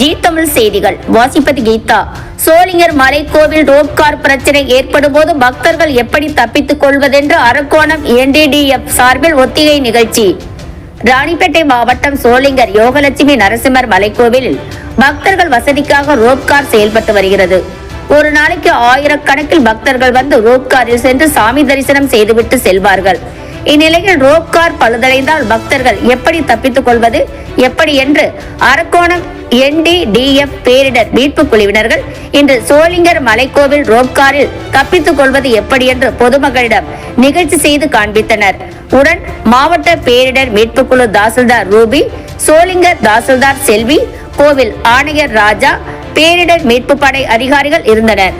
G Tamil செய்திகள். வாசிப்பது Geetha. Sholinghur மலைக்கோவில் rope car பிரச்சனை ஏற்படும் போது பக்தர்கள் எப்படி தப்பித்துக் கொள்வதென்று அரக்கோணம் என்டிடிஎஃப் சார்பில் ஒத்திகை நிகழ்ச்சி. ராணிப்பேட்டை மாவட்டம் சோளிங்கர் யோகலட்சுமி நரசிம்மர் மலைக்கோவிலில் பக்தர்கள் வசதிக்காக ரோப்கார் செயல்பட்டு வருகிறது. ஒரு நாளைக்கு ஆயிரக்கணக்கில் பக்தர்கள் வந்து ரோப்காரில் சென்று சாமி தரிசனம் செய்துவிட்டு செல்வார்கள். இந்நிலையில் ரோப்கார் பழுதடைந்தால் பக்தர்கள் எப்படி தப்பித்துக் கொள்வது? எப்படி என்று அரக்கோணம் என்டிடிஎஃப் பேரிடர் மீட்பு குழுவினர்கள் இன்று சோளிங்கர் மலைக்கோவில் ரோப்காரில் தப்பித்துக் கொள்வது எப்படி என்று பொதுமக்களிடம் நிகழ்ச்சி செய்து காண்பித்தனர். உடன் மாவட்ட பேரிடர் மீட்பு குழு தாசில்தார் ரூபி சோளிங்கர் தாசில்தார் செல்வி கோவில் ஆணையர் ராஜா பேரிடர் மீட்பு படை அதிகாரிகள் இருந்தனர்.